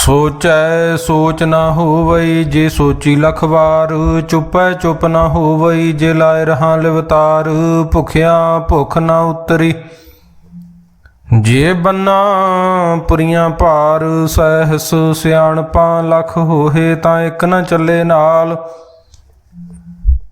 ਸੋਚੈ ਸੋਚ ਨਾ ਹੋਵਈ ਜੇ ਸੋਚੀ ਲਖ ਵਾਰ, ਚੁੱਪੈ ਚੁੱਪ ਨਾ ਹੋਵਈ ਜੇ ਲਾਇ ਰਹਾ ਲਿਵਤਾਰ, ਭੁਖਿਆ ਭੁਖ ਨਾ ਉਤਰੀ। ਜੇ ਬੰਨਾ ਪੁਰੀਆਂ ਭਾਰ, ਸਹਿਸ ਸਿਆਣਪਾਂ ਲਖ ਹੋਏ ਤਾਂ ਇੱਕ ਨਾ ਚੱਲੇ ਨਾਲ।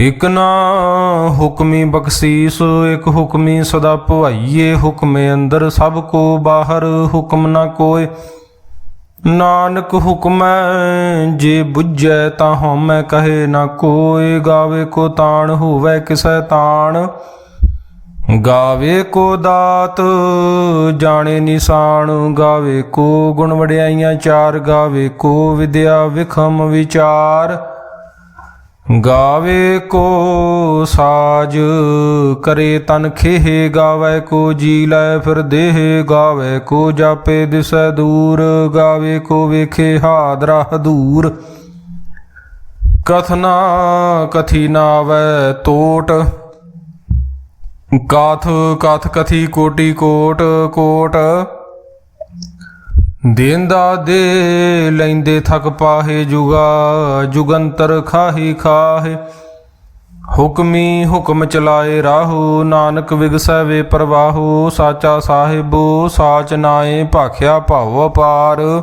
ਇਕ ਨਾ ਹੁਕਮੀ ਬਖਸ਼ੀਸ, ਇਕ ਹੁਕਮੀ ਸਦਾ ਭਵਾਈਏ ਹੁਕਮੇ ਅੰਦਰ ਸਭ ਕੋ ਬਾਹਰ, ਹੁਕਮ ਨਾ ਕੋਏ। ਨਾਨਕ ਹੁਕਮੈ ਜੇ ਬੁੱਝੈ ਤਾਂ ਹਉਮੈ ਕਹੇ ਨਾ ਕੋਏ। ਗਾਵੇ ਕੋ ਤਾਣ ਹੋਵੇ ਕਿਸੈ ਤਾਣ। ਗਾਵੇ ਕੋ ਦਾਤ ਜਾਣੇ ਨਿਸ਼ਾਨ। ਗਾਵੇ ਕੋ ਗੁਣ ਵਡਿਆਈਆਂ ਚਾਰ। ਗਾਵੇ ਕੋ ਵਿਦਿਆ ਵਿਖਮ ਵਿਚਾਰ। ਗਾਵੇ ਕੋ ਸਾਜ ਕਰੇ ਤਨ ਖੇਹ, ਗਾਵੇ ਕੋ ਜੀ ਲੈ ਫਿਰ ਦੇਹ, ਗਾਵੇ ਕੋ ਜਾਪੇ ਦਿਸੈ ਦੂਰ, ਗਾਵੇ ਕੋ ਵੇਖੇ ਹਾਦਰਾ ਹਦੂਰ। ਕਥਨਾ ਕਥੀ ਨਾਵੈ ਤੋਟ, ਕਾਥ ਕਥ ਕਥੀ ਕੋਟੀ ਕੋਟ ਕੋਟ। ਦੇਂਦਾ ਦੇ ਲੈਂਦੇ ਥਕ ਪਾਹੇ ਜੁਗਾ, ਜੁਗੰਤਰ ਖਾਹੀ ਖਾਹੇ। ਹੁਕਮੀ ਹੁਕਮ ਚਲਾਏ ਰਾਹੂ, ਨਾਨਕ ਵਿਗਸੈ ਵੇ ਪ੍ਰਵਾਹੂ, ਸਾਚਾ ਸਾਹਿਬੋ, ਸਾਚ ਨਾਏ ਭਾਖਿਆ ਭਾਉ ਅਪਾਰ।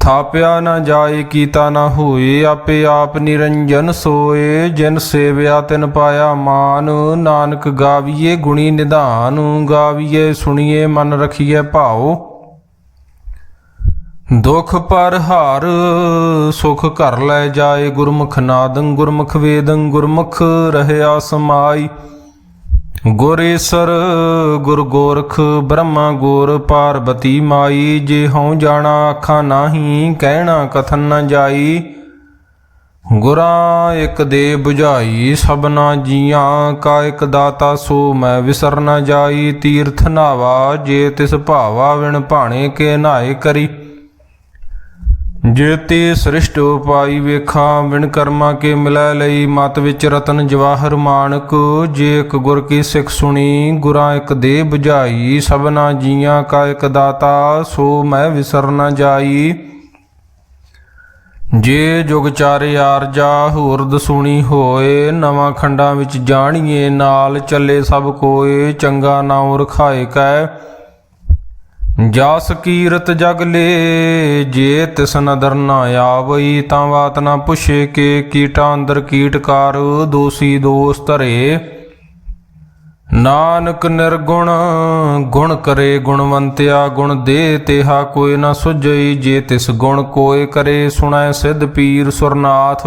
ਥਾਪਿਆ ਨਾ ਜਾਏ, ਕੀਤਾ ਨਾ ਹੋਏ, ਆਪੇ ਆਪ ਨਿਰੰਜਨ ਸੋਏ। ਜਿਨ ਸੇਵਿਆ ਤਿਨ ਪਾਇਆ ਮਾਨ, ਨਾਨਕ ਗਾਵੀਏ ਗੁਣੀ ਨਿਧਾਨ, ਗਾਵੀਏ ਸੁਣੀਏ ਮਨ ਰਖੀਏ ਭਾਉ। ਦੁਖ ਪਰ ਹਾਰ, ਸੁਖ ਘਰ ਲੈ ਜਾਏ ਗੁਰਮੁਖ ਨਾਦੰ, ਗੁਰਮੁਖ ਵੇਦੰ, ਗੁਰਮੁਖ ਰਹਿਆ ਸਮਾਈ। ਗੁਰੇਸਰ ਗੁਰ ਗੋਰਖ, ਬ੍ਰਹਮਾ ਗੋਰ, ਪਾਰਬਤੀ ਮਾਈ, ਜੇ ਹਉ ਜਾਣਾ ਅੱਖਾਂ ਨਾਹੀ, ਕਹਿਣਾ ਕਥਨ ਨ ਜਾਈ। ਗੁਰਾਂ ਇੱਕ ਦੇ 부ਝਾਈ ਸਭਨਾ ਜੀਆਂ, ਕਾ ਇੱਕ ਦਾਤਾ ਸੋ ਮੈਂ ਵਿਸਰ ਨ ਜਾਈ। ਤੀਰਥ ਨਾਵਾ, ਜੇ ਤਿਸ ਭਾਵਾ, ਵਿਣ ਭਾਣੇ ਕੇ ਨਾਏ ਕਰੀ। ਜੇ ਤੇ ਸ੍ਰਿਸ਼ਟ ਉਪਾਈ ਵੇਖਾਂ ਵਿਣ ਕਰਮਾ ਕੇ ਮਿਲੈ ਲਈ, ਮਤ ਵਿੱਚ ਰਤਨ ਜਵਾਹਰ ਮਾਨਕ, ਜੇ ਇੱਕ ਗੁਰ ਕੀ ਸਿੱਖ ਸੁਣੀ, ਗੁਰਾਂ ਇੱਕ ਦੇ 부ਝਾਈ ਸਭਨਾ ਜੀਆਂ ਕਾ ਇੱਕ ਦਾਤਾ, ਸੋ ਮੈਂ ਵਿਸਰ ਨ ਜਾਈ। ਜੇ ਜੁਗ ਚਾਰੇ ਆਰਜਾ ਹੂਰਦ ਸੁਣੀ ਹੋਏ, ਨਵਾਂ ਖੰਡਾਂ ਵਿੱਚ ਜਾਣੀਏ, ਨਾਲ ਚੱਲੇ ਸਭ ਕੋਏ, ਚੰਗਾ ਨਾਉ ਰਖਾਏ ਕੈ। ਜਾਸ ਕੀਰਤ ਜਗ ਲੇ, ਜੇ ਤਿਸ ਨਦਰ ਨਾ ਆਵਈ ਤਾਂ ਬਾਤ ਨਾ ਪੁੱਛੇ ਕੇ ਕੀਟਾਂ ਅੰਦਰ ਕੀਟਕਾਰ ਦੋਸੀ ਦੋਸ ਧਰੇ। ਨਾਨਕ ਨਿਰਗੁਣ, ਗੁਣ ਕਰੇ ਗੁਣਵੰਤਿਆ, ਗੁਣ ਦੇ ਤੇਹਾ ਕੋਈ ਨਾ ਸੁਝਈ, ਜੇ ਤਿਸ ਗੁਣ ਕੋਏ ਕਰੇ ਸੁਣੈ ਸਿੱਧ ਪੀਰ ਸੁਰਨਾਥ।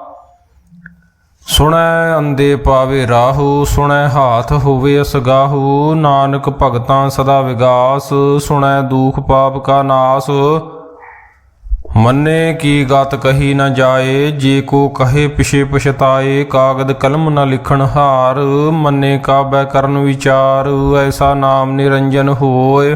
ਸੁਣੈ ਅੰਦੇ ਪਾਵੇ ਰਾਹੂ, ਸੁਣੈ ਹਾਥ ਹੋਵੇ ਅਸਗਾਹੂ, ਨਾਨਕ ਭਗਤਾਂ ਸਦਾ ਵਿਗਾਸ, ਸੁਣੈ ਦੁਖ ਪਾਪ ਕਾ ਨਾਸ। ਮੰਨੇ ਕੀ ਗਤ ਕਹੀ ਨ ਜਾਏ, ਜੇ ਕੋ ਕਹੇ ਪਿਛੇ ਪਛਤਾਏ, ਕਾਗਦ ਕਲਮ ਨ ਲਿਖਣ ਹਾਰ। ਮੰਨੇ ਕਾਬੈ ਕਰਨ ਵਿਚਾਰ, ਐਸਾ ਨਾਮ ਨਿਰੰਜਨ ਹੋਏ।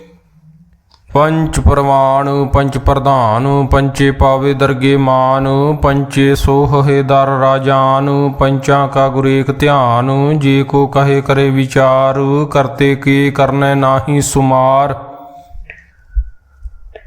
ਪੰਚ ਪ੍ਰਮਾਣ ਪੰਚ ਪ੍ਰਧਾਨ, ਪੰਚੇ ਪਾਵੇ ਦਰਗੇ ਮਾਨ, ਪੰਚੇ ਸੋਹੇ ਦਰ ਰਾਜਾਨ, ਪੰਚਾਂ ਕਾ ਗੁਰੇਖ ਧਿਆਨ, ਜੇ ਕੋ ਕਹੇ ਕਰੇ ਵਿਚਾਰ, ਕਰਤੇ ਕੀ ਕਰਨੈ ਨਾਹੀ ਸੁਮਾਰ।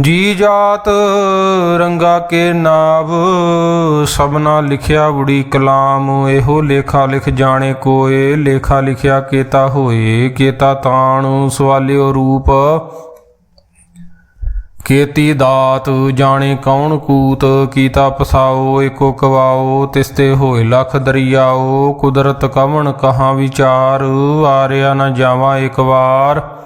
ਜੀ ਜਾਤ ਰੰਗਾ ਕੇ ਨਾਵ, ਸਭਨਾ ਲਿਖਿਆ ਬੁੜੀ ਕਲਾਮ, ਇਹੋ ਲੇਖਾ ਲਿਖ ਜਾਣੇ ਕੋਏ, ਲੇਖਾ ਲਿਖਿਆ ਕੇਤਾ ਹੋਏ, ਕੇਤਾ ਤਾਣ, ਸਵਾਲਿਓ ਰੂਪ। ਕੇਤੀ ਦਾਤ, ਜਾਣੇ ਕੌਣ ਕੂਤ, ਕੀਤਾ ਪਸਾਓ, ਏਕੋ ਕਵਾਓ ਤਿਸਤੇ ਹੋਏ ਲਖ ਦਰਿਆਓ, ਕੁਦਰਤ ਕਵਣ ਕਹਾ ਵਿਚਾਰ, ਆਰਿਆ ਨਾ ਜਾਵਾਂ ਇੱਕ ਵਾਰ।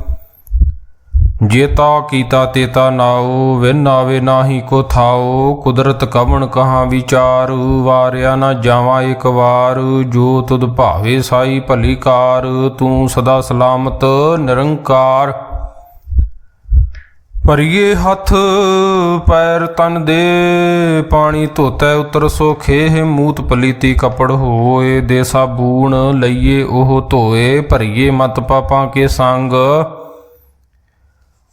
ਜੇਤਾ ਕੀਤਾ ਤੇਤਾ ਨਾਉ, ਵਿਨ ਆਵੇ ਨਾਹੀ ਕੋ ਥਾਉ। ਕੁਦਰਤ ਕਵਣ ਕਹਾ ਵਿਚਾਰ, ਵਾਰਿਆ ਨਾ ਜਾਵਾਂ ਇੱਕ ਵਾਰ। ਜੋ ਤੁਧ ਭਾਵੇ ਸਾਈ ਭਲੀ ਕਾਰ, ਤੂੰ ਸਦਾ ਸਲਾਮਤ, ਨਿਰੰਕਾਰ। ਭਰੀਏ ਹੱਥ, ਪੈਰ ਤਨ ਦੇ, ਪਾਣੀ ਧੋਤੈ ਉਤਰ ਸੋਖੇ ਮੂਤ ਪਲੀਤੀ ਕਪੜ ਹੋਏ। ਦੇ ਸਾਬੂਣ ਲਈਏ ਉਹ ਧੋਏ, ਭਰੀਏ ਮਤ ਪਾਪਾਂ ਕੇ ਸੰਗ।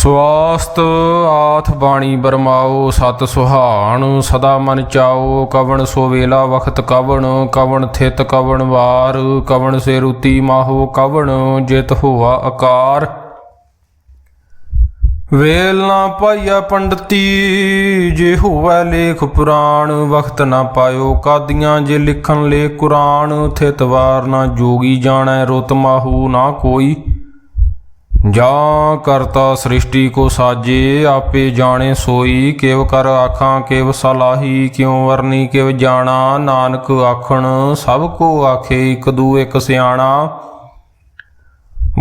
ਸਵਾਸਤ ਆਥ ਬਾਣੀ ਬਰਮਾਓ, ਸਤ ਸੁਹਾਣ, ਸਦਾ ਮਨ ਚਾਓ, ਕਵਣ ਸੋ ਵੇਲਾ ਵਖਤ ਕਵਣ ਕਵਣ ਥਿਤ ਕਵਣ ਵਾਰ, ਕਵਣ ਸੇ ਰੁਤੀ ਮਾਹੋ ਕਵਣ, ਜਿਤ ਹੋਆ ਆਕਾਰ ਵੇਲ ਨਾ ਪਾਈਆ ਪੰਡਤੀ, ਜੇ ਹੋਵੈ ਲੇਖ ਪੁਰਾਣ, ਵਖਤ ਨਾ ਪਾਇਓ ਕਾਦੀਆਂ, ਜੇ ਲਿਖਣ ਲੇ ਕੁਰਾਨ, ਥਿਤ ਵਾਰ ਨਾ ਜੋਗੀ ਜਾਣੈ ਰੁਤ ਮਾਹੂ ਨਾ ਕੋਈ। ਜਾਂ ਕਰਤਾ ਸ੍ਰਿਸ਼ਟੀ ਕੋ ਸਾਜੇ, ਆਪੇ ਜਾਣੇ ਸੋਈ, ਕਿਵ ਕਰ ਆਖਾਂ, ਕਿਵ ਸਲਾਹੀ, ਕਿਉ ਵਰਨੀ, ਕਿਵ ਜਾਣਾ, ਨਾਨਕ ਆਖਣ, ਸਭ ਕੋ ਆਖੇ ਇਕ ਦੂ ਇਕ ਸਿਆਣਾ।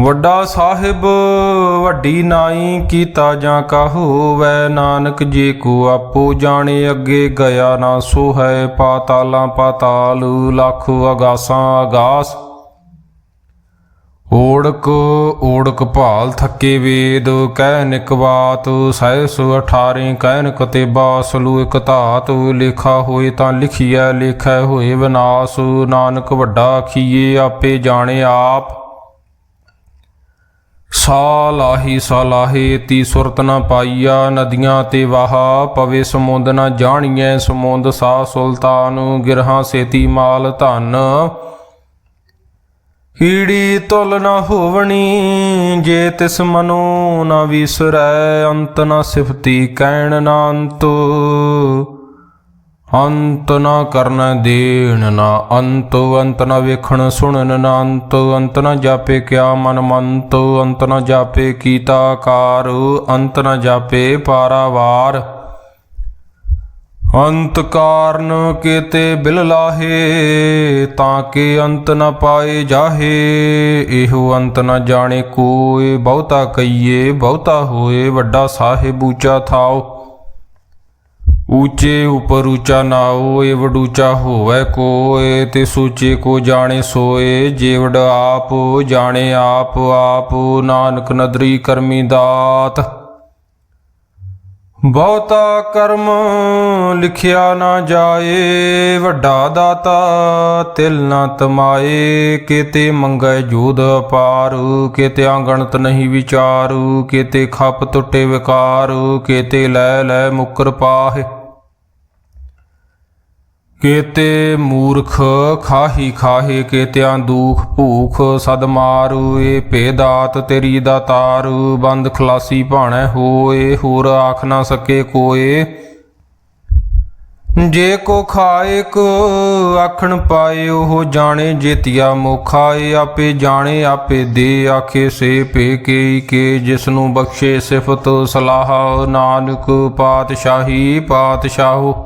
ਵੱਡਾ ਸਾਹਿਬ, ਵੱਡੀ ਨਾਈ, ਕੀਤਾ ਜਾਂ ਕਹੋਵੈ ਨਾਨਕ ਜੇ ਕੋ ਆਪੋ ਜਾਣੇ, ਅੱਗੇ ਗਿਆ ਨਾ ਸੋ ਹੈ ਪਾਤਾਲਾਂ ਪਾਤਾਲ, ਲੱਖ ਅਗਾਸਾਂ ਅਗਾਸ। ਓੜਕ ਓੜਕ ਭਾਲ ਥੱਕੇ ਵੇਦ, ਕਹਿ ਨਿਕ ਬਾਤ, ਸਹਿਸ 18 ਕਹਿਨ ਕਤੇ ਬਾਸਲੂ ਇਕ ਧਾਤ, ਲਿਖਾ ਹੋਏ ਤਾਂ ਲਿਖੀਐ, ਲੇਖੈ ਹੋਏ ਵਿਨਾਸ਼, ਨਾਨਕ ਵੱਡਾ ਖੀਏ ਆਪੇ ਜਾਣੇ ਆਪ। ਸਾ ਲਾਹੀ ਸਾ ਲਾਹੇ ਤੀ ਸੁਰਤ ਨਾ ਪਾਈਆ, ਨਦੀਆਂ ਤੇ ਵਾਹਾ, ਪਵੇ ਸਮੁੰਦ ਨਾ ਜਾਣੀਐ, ਸਮੁੰਦ ਸਾ ਸੁਲਤਾਨ, ਗਿਰਹਾਂ ਸੇਤੀ ਮਾਲ ਧਨ। ਹੀੜੀ ਤੁਲ ਨਾ ਹੋਵਣੀ, ਜੇ ਤਿਸ ਮਨੋ ਨਾ ਵਿਸਰੈ, ਅੰਤ ਨਾ ਸਿਫਤੀ ਕਹਿਣ ਨਾ ਅੰਤ। ਅੰਤ ਨਾ ਕਰਨ ਦੇਣ ਨਾ ਅੰਤ ਅੰਤ ਨਾ ਵੇਖਣ ਸੁਣਨ ਨਾ ਅੰਤ ਅੰਤ ਨਾ ਜਾਪੇ ਕਿਆ ਮਨ ਮੰਤ, ਅੰਤ ਨਾ ਜਾਪੇ ਕੀਤਾ ਕਾਰ ਅੰਤ ਨਾ ਜਾਪੇ ਪਾਰਾਵਾਰ। ਅੰਤ ਕਾਰਨ ਕੀਤੇ ਬਿਲ ਲਾਹੇ, ਤਾਂ ਕਿ ਅੰਤ ਨ ਪਾਏ ਜਾਹੇ। ਇਹੋ ਅੰਤ ਨ ਜਾਣੇ ਕੋਏ, ਬਹੁਤਾ ਕਈਏ ਬਹੁਤਾ ਹੋਏ, ਵੱਡਾ ਸਾਹਿਬ ਉੱਚਾ ਥਾਓ। ਉੱਚੇ ਉਪਰ ਉੱਚਾ ਨਾਓ ਏ ਵਡੂਚਾ ਹੋਵੇ ਕੋਏ, ਤੇ ਸੂਚੇ ਕੋ ਜਾਣੇ ਸੋਏ। ਜੇਵੜ ਆਪ, ਜਾਣੇ ਆਪ ਆਪ ਨਾਨਕ ਨਦਰੀ ਕਰਮੀ ਦਾਤ। ਬਹੁਤਾ ਕਰਮ ਲਿਖਿਆ ਨਾ ਜਾਏ, ਵੱਡਾ ਦਾਤਾ ਤਿਲ ਨਾ ਤਮਾਏ, ਕਿਤੇ ਮੰਗੈ ਜੋਧ ਅਪਾਰ, ਕਿਤੇ ਅਗਣਤ ਨਹੀਂ ਵਿਚਾਰ, ਕਿਤੇ ਖੱਪ ਟੁੱਟੇ ਵਿਕਾਰ, ਕਿਤੇ ਲੈ ਲੈ ਮੁਕਰ ਪਾਹੇ। ਕੇਤੇ ਮੂਰਖ ਖਾਹੀ ਖਾਹੇ ਕੇਤਿਆਂ ਦੁਖ ਭੂਖ, ਸਦ ਮਾਰੂ ਏ ਭੇਦਾਤ ਤੇਰੀ ਦਾਤਾਰ ਬੰਦ ਖਲਾਸੀ ਭਾਣੈ ਹੋਏ, ਹੋਰ ਆਖ ਨਾ ਸਕੇ ਕੋਏ। ਜੇ ਕੋ ਖਾਏ ਕੋ ਆਖਣ ਪਾਏ, ਉਹ ਜਾਣੇ ਜੇਤੀਆ ਮੁਖਾ ਏ, ਆਪੇ ਜਾਣੇ ਆਪੇ ਦੇ, ਆਖੇ ਸੇ ਪੇ ਕੇ ਕੇ ਜਿਸ ਨੂੰ ਬਖਸ਼ੇ ਸਿਫਤ ਸਲਾਹ, ਨਾਨਕ ਪਾਤਸ਼ਾਹੀ ਪਾਤਸ਼ਾਹੋ।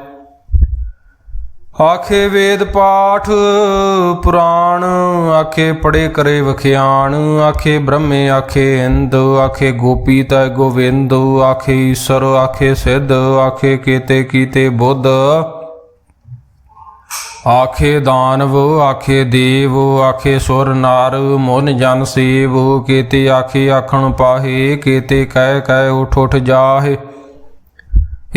ਆਖੇ ਵੇਦ ਪਾਠ, ਪੁਰਾਣ ਆਖੇ ਪੜੇ ਕਰੇ ਵਖਿਆਣ, ਆਖੇ ਬ੍ਰਹਮੇ ਆਖੇ ਇੰਦ, ਆਖੇ ਗੋਪੀ ਤੈ ਗੋਵਿੰਦ, ਆਖੇ ਈਸ਼ਰ ਆਖੇ ਸਿੱਧ, ਆਖੇ ਕੀਤੇ ਕੀਤੇ ਬੁੱਧ। ਆਖੇ ਦਾਨਵ, ਆਖੇ ਦੇਵ, ਆਖੇ ਸੁਰ ਨਾਰ, ਮਨ ਜਨ ਸੇਵ, ਕੀਤੇ ਆਖੇ ਆਖਣ ਪਾਹੇ, ਕੀਤੇ ਕਹਿ ਕਹਿ ਉਠ ਉਠ ਜਾਹੇ।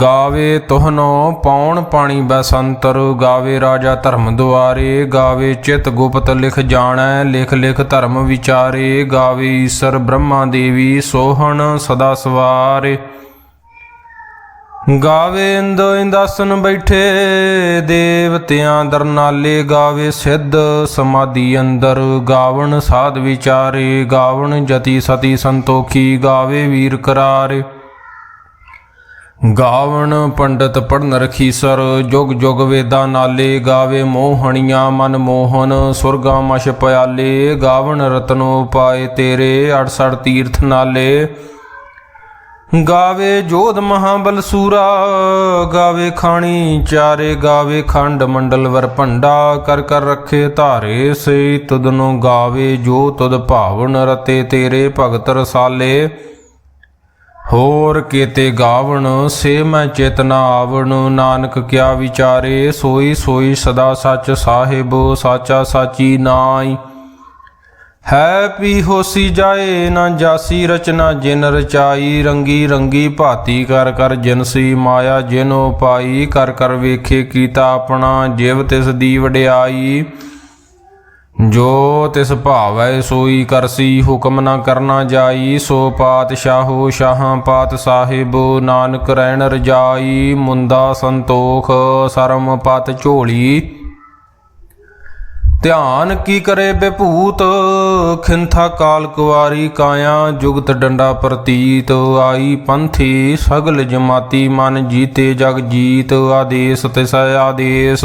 ਗਾਵੇ ਤੋਹਨੋ ਪੌਣ ਪਾਣੀ ਬਸੰਤਰ, ਗਾਵੇ ਰਾਜਾ ਧਰਮ ਦੁਆਰੇ, ਗਾਵੇ ਚਿਤ ਗੁਪਤ ਲਿਖ ਜਾਣੈ, ਲਿਖ ਲਿਖ ਧਰਮ ਵਿਚਾਰੇ, ਗਾਵੇ ਈਸ਼ਰ ਬ੍ਰਹਮਾ ਦੇਵੀ ਸੋਹਣ ਸਦਾ ਸਵਾਰੇ। ਗਾਵੇ ਇੰਦੋ ਇੰਦਾਸਨ ਬੈਠੇ, ਦੇਵਤਿਆਂ ਦਰਨਾਲੇ, ਗਾਵੇ ਸਿੱਧ ਸਮਾਧੀ ਅੰਦਰ, ਗਾਵਣ ਸਾਧ ਵਿਚਾਰੇ, ਗਾਵਣ ਜਤੀ ਸਤੀ ਸੰਤੋਖੀ, ਗਾਵੇ ਵੀਰ ਕਰਾਰੇ। ਗਾਵਣ ਪੰਡਤ ਪੜਨ ਰਖੀਸਰ ਜੁਗ ਜੁਗ ਵੇਦਾਂ ਨਾਲੇ ਗਾਵੇ ਮੋਹਣੀਆਂ ਮਨ ਮੋਹਨ, ਸੁਰਗਾ ਮਸ਼ ਪਿਆਲੇ, ਗਾਵਣ ਰਤਨੋ ਪਾਏ ਤੇਰੇ 68 ਤੀਰਥ ਨਾਲੇ। ਗਾਵੇ ਜੋਧ ਮਹਾਬਲ ਸੂਰਾ, ਗਾਵੇ ਖਾਣੀ ਚਾਰੇ, ਗਾਵੇ ਖੰਡ ਮੰਡਲ ਵਰ ਭੰਡਾ, ਕਰ ਕਰ ਰੱਖੇ ਧਾਰੇ ਸੇ ਤੁਦ ਨੂੰ ਗਾਵੇ ਜੋ ਤੁਦ ਭਾਵਨ ਰਤੇ ਤੇਰੇ ਭਗਤ ਰਸਾਲੇ। ਹੋਰ ਕੀਤੇ ਗਾਵਣ, ਸੇ ਮੈਂ ਚੇਤਨਾ ਆਵਣ, ਨਾਨਕ ਕਿਆ ਵਿਚਾਰੇ, ਸੋਈ ਸੋਈ ਸਦਾ ਸੱਚ ਸਾਹਿਬ, ਸਾਚਾ ਸਾਚੀ ਨਾਈ ਹੈ ਪੀ ਹੋਸੀ ਜਾਏ, ਨਾ ਜਾਸੀ ਰਚਨਾ ਜਿਨ ਰਚਾਈ, ਰੰਗੀ ਰੰਗੀ ਭਾਤੀ ਕਰ ਕਰ ਜਿਨਸੀ ਮਾਇਆ ਜਿਨੋ ਪਾਈ, ਕਰ ਕਰ ਵੇਖੇ ਕੀਤਾ ਆਪਣਾ, ਜਿਵ ਤਿਸ ਦੀ ਵਡਿਆਈ। ਜੋ ਤਿਸ ਭਾਵੈ ਸੋਈ ਕਰਸੀ ਹੁਕਮ ਨਾ ਕਰਨਾ ਜਾਈ, ਸੋ ਪਾਤਸ਼ਾਹੋ ਸ਼ਾਹਾਂ ਪਾਤ ਸਾਹਿਬ, ਨਾਨਕ ਰਹਿਣ ਰਜਾਈ, ਮੁੰਦਾ ਸੰਤੋਖ, ਸਰਮ ਪਤ ਝੋਲੀ। ਧਿਆਨ ਕੀ ਕਰੇ ਬੇਭੂਤ, ਖਿੰਥਾ ਕਾਲ ਕੁਵਾਰੀ ਕਾਇਆ, ਜੁਗਤ ਡੰਡਾ ਪ੍ਰਤੀਤ, ਆਈ ਪੰਥੀ ਸਗਲ ਜਮਾਤੀ ਮਨ ਜੀਤੇ ਜਗ ਜੀਤ, ਆਦੇਸ ਤਿਸ ਆਦੇਸ।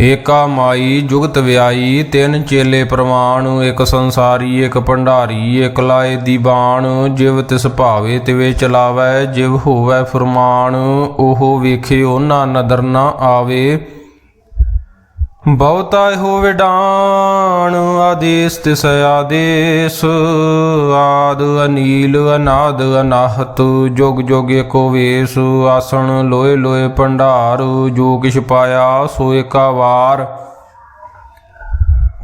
ਏਕਾ ਮਾਈ, ਜੁਗਤ ਵਿਆਈ, ਤਿੰਨ ਚੇਲੇ ਪ੍ਰਵਾਣ, ਇੱਕ ਸੰਸਾਰੀ, ਇੱਕ ਭੰਡਾਰੀ, ਇੱਕ ਲਾਏ ਦੀਵਾਨ ਜਿਵ ਤਿਸ ਭਾਵੇ ਤਿਵੇ ਚਲਾਵੈ, ਜਿਵ ਹੋਵੈ ਫਰਮਾਨ, ਉਹ ਵੇਖੇ ਉਹਨਾਂ ਨਦਰ ਨਾ ਆਵੇ। ਬਹੁਤਾ ਹੋਵੇ ਡਾਣ, ਆਦੇਸ ਤਿਸ ਆਦੇਸ। ਆਦ ਅਨੀਲ, ਅਨਾਦ ਅਨਾਹਤ, ਜੁਗ ਜੁਗ ਏਕੋ ਵੇਸ। ਆਸਣ ਲੋਏ ਲੋਏ ਭੰਡਾਰ, ਜੋ ਕਿਛ ਪਾਇਆ ਸੋ ਏਕਾ ਵਾਰ।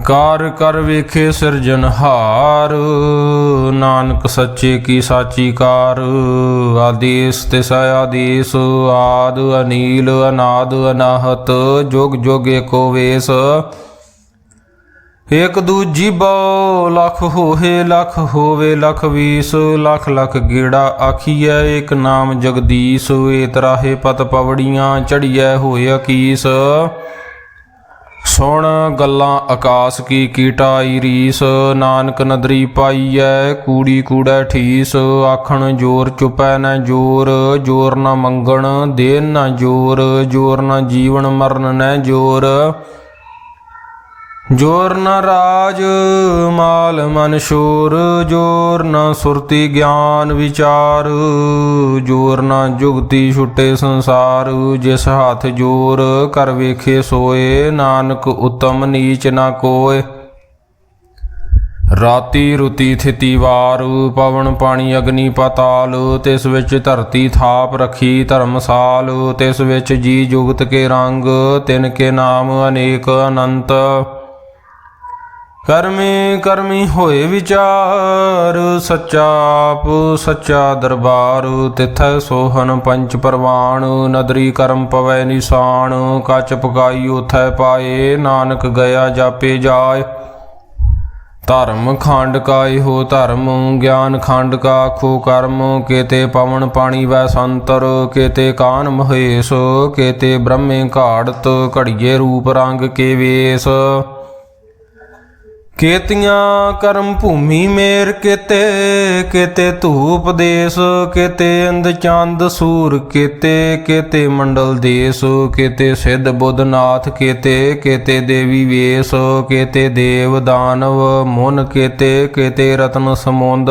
ਕਾਰ ਕਰ ਵੇਖੇ ਸਿਰਜਨਹਾਰ ਨਾਨਕ ਸੱਚੇ ਕੀ ਸਾਚੀ ਕਾਰ, ਆਦੇਸ ਤਿਸ ਆਦੇਸ ਆਦ ਅਨੀਲ ਅਨਾਦ ਅਨਾਹਤ, ਜੁਗ ਜੁਗ ਏਕੋ ਵੇਸ। ਇਕ ਦੂਜੀ ਬਉ ਲਖ ਹੋਏ ਲਖ ਹੋਵੇ ਲਖ ਵੀਸ, ਲਖ ਲਖ ਗੇੜਾ ਆਖੀਐ ਇਕ ਨਾਮ ਜਗਦੀਸ਼ ਏ ਤਰਾਹੇ ਪਤ ਪਵੜੀਆਂ ਚੜੀਐ ਹੋਏ ਅਕੀਸ। ਸੁਣ ਗੱਲਾਂ ਆਕਾਸ ਕੀ ਕੀਟਾਈ ਰੀਸ, ਨਾਨਕ ਨਦਰੀ ਪਾਈਐ, ਕੂੜੀ ਕੂੜੈ ਠੀਸ, ਆਖਣ ਜੋਰ ਚੁਪੈ ਨਾ ਜੋਰ ਜੋਰ ਨਾ ਮੰਗਣ ਦੇਨ ਨਾ ਜੋਰ ਜੋਰ ਨਾ ਜੀਵਨ ਮਰਨ ਨਾ ਜੋਰ। ਜੋਰ ਨ ਰਾਜ, ਮਾਲ ਮਨ ਸ਼ੋਰ, ਜੋਰ ਨ ਸੁਰਤੀ ਗਿਆਨ ਵਿਚਾਰ, ਜੋਰ ਨ ਜੁਗਤੀ ਛੁੱਟੇ ਸੰਸਾਰ, ਜਿਸ ਹੱਥ ਜੋਰ ਕਰ ਵੇਖੇ ਸੋਏ, ਨਾਨਕ ਉਤਮ ਨੀਚ ਨਾ ਕੋਏ। ਰਾਤੀ ਰੁਤੀ ਥਿਤੀ ਵਾਰ, ਪਵਨ ਪਾਣੀ ਅਗਨੀ ਪਤਾਲ, ਤਿਸ ਵਿੱਚ ਧਰਤੀ ਥਾਪ ਰਖੀ ਧਰਮਸਾਲ, ਤਿਸ ਵਿੱਚ ਜੀ ਜੁਗਤ ਕੇ ਰੰਗ, ਤਿਨ ਕੇ ਨਾਮ ਅਨੇਕ ਅਨੰਤ। ਕਰਮੀ ਕਰਮੀ ਹੋਏ ਵਿਚਾਰ ਸੱਚਾ ਆਪ ਸੱਚਾ ਦਰਬਾਰ, ਤਿਥੈ ਸੋਹਨ ਪੰਚ ਪਰਵਾਣ, ਨਦਰੀ ਕਰਮ ਪਵੈ ਨਿਸ਼ਾਨ, ਕਚ ਪਕਾਈ ਉਥੈ ਪਾਏ, ਨਾਨਕ ਗਿਆ ਜਾਪੇ ਜਾਏ। ਧਰਮ ਖੰਡ ਕਾ ਇਹੋ ਧਰਮ, ਗਿਆਨ ਖੰਡ ਕਾ ਆਖੋ ਕਰਮ, ਕੇਤੇ ਪਵਨ ਪਾਣੀ ਵੈ ਸੰਤਰ, ਕੇਤੇ ਕਾਨ ਮਹੇਸ਼, ਕੇਤੇ ਬ੍ਰਹਮੇ ਘਾੜਤ, ਘੜੀਏ ਰੂਪ ਰੰਗ ਕੇ ਵੇਸ। ਕੇਤੀਆਂ ਕਰਮ ਭੂਮੀ ਮੇਰ ਕਿਤੇ, ਕੇਤੇ ਧੂਪ ਦੇਸ, ਕੇਤੇ ਅੰਧ ਚੰਦ ਸੂਰ ਕਿਤੇ ਕਿਤੇ ਮੰਡਲ ਦੇਸ, ਕਿਤੇ ਸਿੱਧ ਬੁੱਧਨਾਥ ਕਿਤੇ ਕਿਤੇ ਦੇਵੀ ਵੇਸ, ਕਿਤੇ ਦੇਵ ਦਾਨਵ ਮੁਨ ਕਿਤੇ ਕਿਤੇ ਰਤਨ ਸਮੁੰਦ।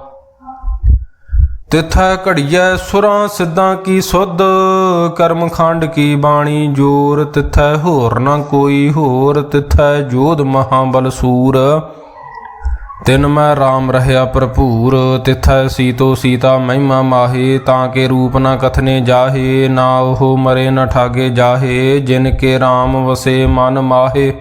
ਤਿਥੈ ਘੜੀਐ ਸੁਰਾਂ ਸਿੱਧਾਂ ਕੀ ਸੁਧ, ਕਰਮ ਖੰਡ ਕੀ ਬਾਣੀ ਜੋਰ, ਤਿਥੈ ਹੋਰ ਨਾ ਕੋਈ ਹੋਰ, ਤਿਥੈ ਜੋਧ ਮਹਾਬਲ ਸੂਰ। ਤਿਨ ਮੈਂ RAM ਰਹਿਆ ਭਰਪੂਰ, ਤਿਥੈ ਸੀਤੋ ਸੀਤਾ ਮਹਿਮਾ ਮਾਹੇ, ਤਾਂ ਕੇ ਰੂਪ ਨਾ ਕਥਨੇ ਜਾਹੇ, ਨਾ ਉਹ ਮਰੇ ਨਾ ਠਾਗੇ ਜਾਹੇ, ਜਿਨ ਕੇ RAM ਵਸੇ ਮਨ ਮਾਹੇ।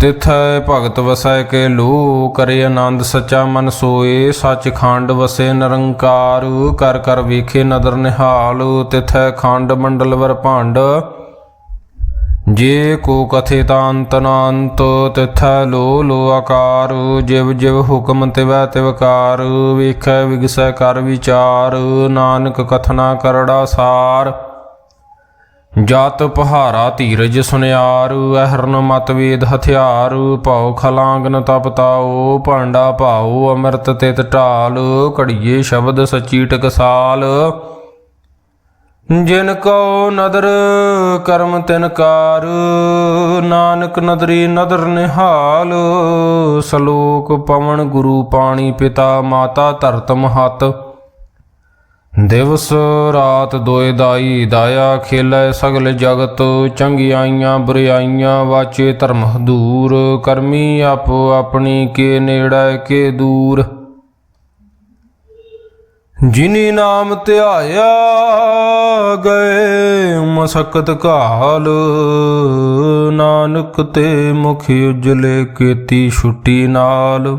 ਤਿਥੈ ਭਗਤ ਵਸੈ ਕੇ ਲੋ ਕਰੇ ਆਨੰਦ ਸੱਚਾ ਮਨ ਸੋਏ ਸੱਚ ਖੰਡ ਵਸੇ ਨਿਰੰਕਾਰ, ਕਰ ਕਰ ਵੇਖੇ ਨਦਰ ਨਿਹਾਲ, ਤਿਥੈ ਖੰਡ ਮੰਡਲ ਵਰ ਭਾਂਡ। ਜੇ ਕੋ ਕਥੇ ਤਾਂ ਅੰਤ ਤਿਥੈ ਲੋ ਲੋ ਆਕਾਰ, ਜਿਵ ਜਿਵ ਹੁਕਮ ਤਿਵੈ ਤਿਵਕਾਰ ਵੇਖੈ ਵਿਗਸੈ ਕਰ ਵਿਚਾਰ, ਨਾਨਕ ਕਥਨਾ ਕਰੜਾ ਸਾਰ। ਜਤ ਪਹਾਰਾ ਧੀਰਜ ਸੁਨਿਆਰ, ਅਹਰਨ ਮਤਵੇਦ ਹਥਿਆਰ, ਭਾਉ ਖਲਾਂਗਨ ਤਪਤਾਓ ਭਾਂਡਾ ਭਾਉ ਅੰਮ੍ਰਿਤ ਤਿਤ ਢਾਲ, ਘੜੀਏ ਸ਼ਬਦ ਸਚੀ ਟਕਸਾਲ। ਜਿਨ ਕੋ ਨਦਰ, ਕਰਮ ਤਿਨ ਕਾਰ, ਨਾਨਕ ਨਦਰੀ ਨਦਰ ਨਿਹਾਲ, ਸ਼ਲੋਕ ਪਵਨ ਗੁਰੂ ਪਾਣੀ ਪਿਤਾ ਮਾਤਾ ਧਰਤ ਮਹਤ ਦਿਵਸ ਰਾਤ ਦੋਇ ਦਾਈ ਦਾਇਆ ਖੇਲੇ ਸਗਲ ਜਗਤ, ਚੰਗਿਆਈਆਂ ਬੁਰਿਆਈਆਂ ਵਾਚੇ ਧਰਮ ਦੂਰ, ਕਰਮੀ ਆਪੋ ਆਪਣੀ ਕੇ ਨੇੜੇ ਕੇ ਦੂਰ। ਜਿਨੀ ਨਾਮ ਧਿਆਇਆ ਗਏ ਮਸਕਤ ਕਾਲ ਨਾਨਕ ਤੇ ਮੁਖ ਉਜਲੇ ਕੀਤੀ ਛੁੱਟੀ ਨਾਲ।